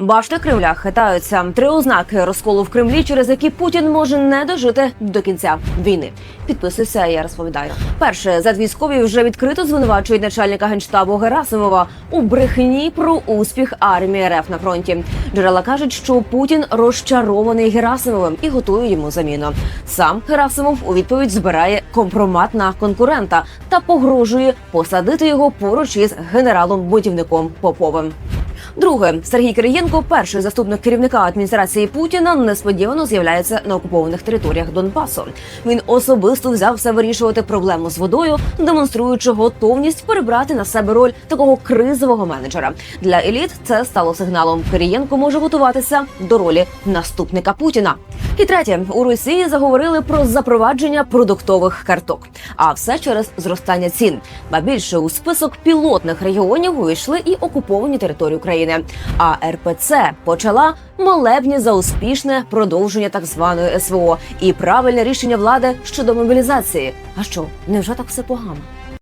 Башти Кремля хитаються три ознаки розколу в Кремлі, через які Путін може не дожити до кінця війни. Підписуйся, я розповідаю. Перше, за військові вже відкрито звинувачують начальника генштабу Герасимова у брехні про успіх армії РФ на фронті. Джерела кажуть, що Путін розчарований Герасимовим і готує йому заміну. Сам Герасимов у відповідь збирає компромат на конкурента та погрожує посадити його поруч із генералом-будівником Поповим. Друге, Сергій Кирієнко, перший заступник керівника адміністрації Путіна, несподівано з'являється на окупованих територіях Донбасу. Він особисто взявся вирішувати проблему з водою, демонструючи готовність перебрати на себе роль такого кризового менеджера. Для еліт це стало сигналом. Кирієнко може готуватися до ролі наступника Путіна. І третє, у Росії заговорили про запровадження продуктових карток. А все через зростання цін. Ба більше у список пілотних регіонів увійшли і окуповані території України. А РПЦ почала молебні за успішне продовження так званої СВО і правильне рішення влади щодо мобілізації. А що, невже так все погано?